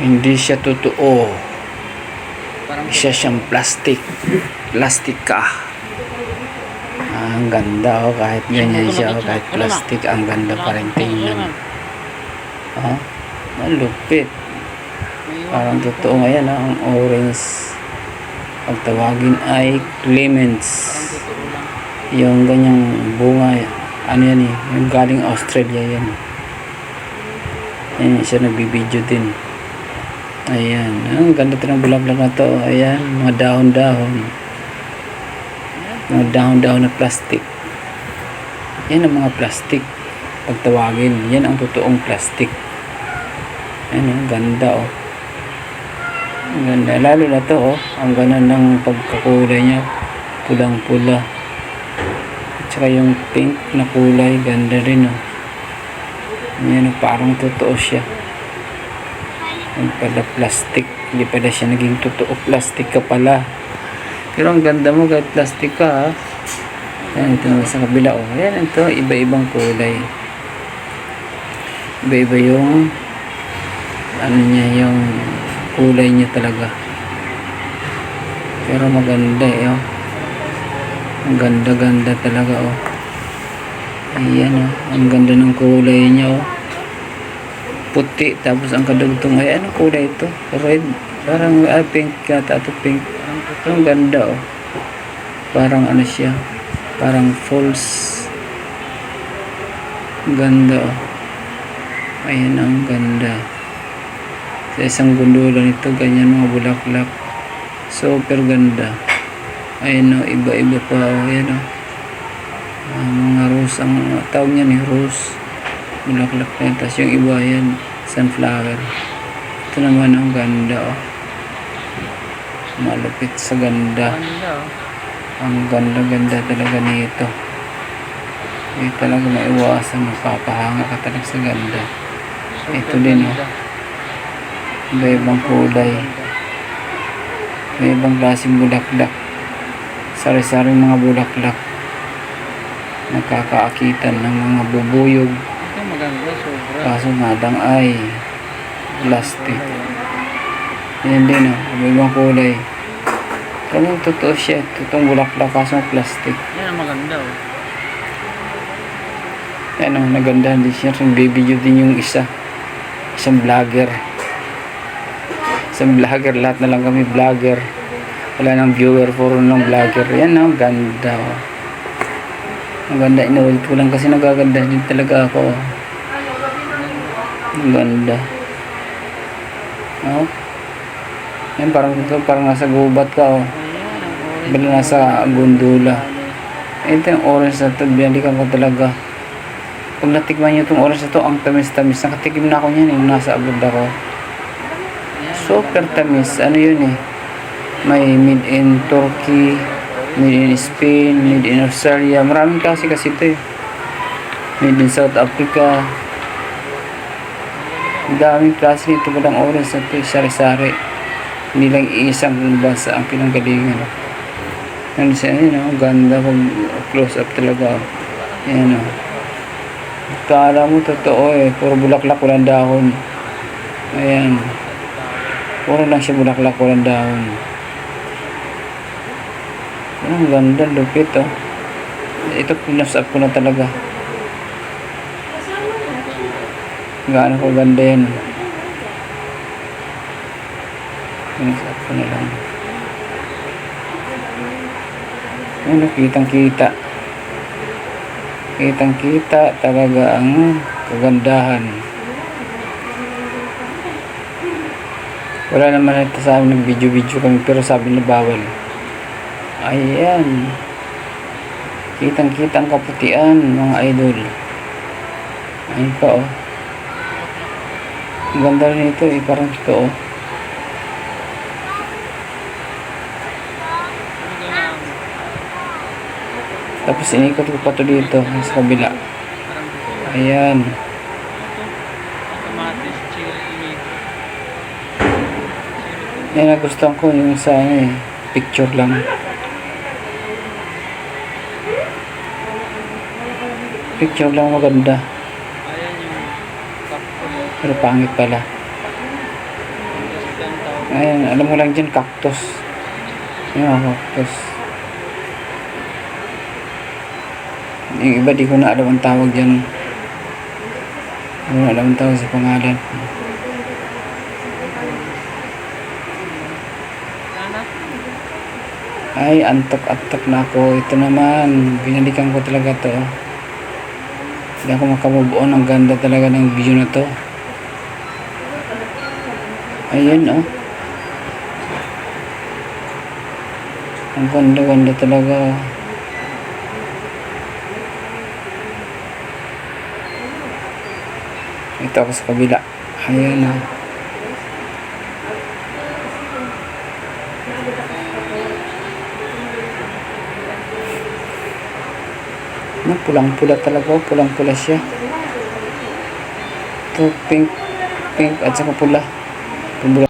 Hindi siya totoo. Isa siyang plastic. Plastic ka. Ah, ang ganda oh, kahit ganyan siya, oh, kahit plastic, ang ganda pa rin tingnan. Oh, malupit. Parang totoo ngayon, ah, ang orange. Pag tawagin ay Clements. Yung ganyang bunga, ano yan eh, yung galing Australia yan. Ayan, siya nagbibideo din. Ayan, ang ganda din ng bulaklak na to. Ayan, mga dahon-dahon. Mga dahon-dahon na plastic. Yan ang mga plastic. Pag tawagin, yan ang totoong plastic. Ayan, ang ganda oh. Ang ganda. Lalo na to oh. Ang ganda ng pagkakulay niya. Pulang-pula. At saka yung pink na kulay, ganda rin oh. Yan oh, parang totoo siya. Yung pala plastic. Hindi pala siya naging totoo. Plastic ka pala. Pero ang ganda mo kahit plastic ka ha. Yan ito sa kabila oh. Yan ito, iba-ibang kulay. Iba-iba yung ano niya, yung kulay niya talaga. Pero maganda eh oh. Ang ganda-ganda talaga oh. Ayan oh. Ang ganda ng kulay niya oh. Puti tapos ang kadugtong ay anong kulay ito? Red. Parang ah, pink yata ito pink. Ang ganda oh. Parang ano siya. Parang false. Ganda oh. Ayan ang ganda. Sa isang gundulan ito, ganyan mga bulaklak. Super ganda. Ayan oh, iba-iba pa oh. Ayan oh. Ah, mga rose ang tawag niya ni rose. Bulaklak na yan. Tapos yung iba yan, sunflower. Ito naman ang ganda oh. Malupit sa ganda. Ganda oh. Ang ganda-ganda talaga nito. Hindi talaga maiwasan. Mapapahanga ka talaga sa ganda. Super Ito din, oh. Iba-ibang kulay. May ibang klaseng bulaklak. Sari-saring mga bulaklak. Nakakaakitan ng mga bubuyog. Maganda, sobra. Kaso nga lang ay plastic. Yan din oh. Iba-ibang kulay. Kaya totoo siya. Totoong bulaklak kaso plastic. Yan ang maganda oh. Ano, nagandahan din siya. Nagbibideo din yung isa. Isang vlogger. Isang vlogger. Lahat na lang kami vlogger. Wala nang viewer. Puro nang vlogger. Yan ang ganda. Oh. Ang ganda. Inulit ko lang kasi nagaganda din talaga ako. Ang ganda. Oh. Yan parang, parang nasa gubat ka. Oh. Bala nasa gundula. Ito yung orange na ito. Binalikan ko talaga. Pag natikman nyo itong orange na ito, ang tamis-tamis. Nakatikim na ako niyan yung nasa abroad ako. Super tamis. Ano yun eh? May made in Turkey, made in Spain, made in Australia. Maraming klase kasi ito eh. Made in South Africa. Daming klase nito palang orange na ito. Sari-sari. Hindi lang isang bansa ang pinanggalingan. Ano siya, yun oh, ganda pag close up talaga. Yan oh. Kala mo totoo eh, puro bulaklak walang dahon. Ayan. Puro lang siya bulaklak walang dahon. Ang ganda, lupit oh. Ito pinas up ko na talaga. Gaano ko ganda yan. Pinas up ko na lang. Ano, kitang kita. Kitang kita talaga ang kagandahan. Wala naman ito sa amin nag-video-video kami pero sabi na bawal. Ayan. Kitang kita ang kaputian mga idol. Ayun pa oh. Ganda rin ito eh. Parang ito oh. Tapos inikot ko pa to dito sa kabila. Ayan. Yan nagustuhan ko yung sa ano eh. Picture lang. Picture lang maganda. Pero pangit pala. Ayan, alam mo lang dyan, cactus. Ayan, cactus. Yung iba di ko na alam ang tawag dyan. Ko na alam ang tawag sa pangalan. Ay, antok-antok na ako. Ito naman, binalikan ko talaga to. Hindi ako makamove on. Ang ganda talaga ng video na to. Ayan, oh. Ang ganda-ganda talaga. Ito ako sa kabila. Ayan, oh. No, pulang-pula talaga. oh. Pulang-pula siya. Ito, pink. Pink at saka pula. Pula.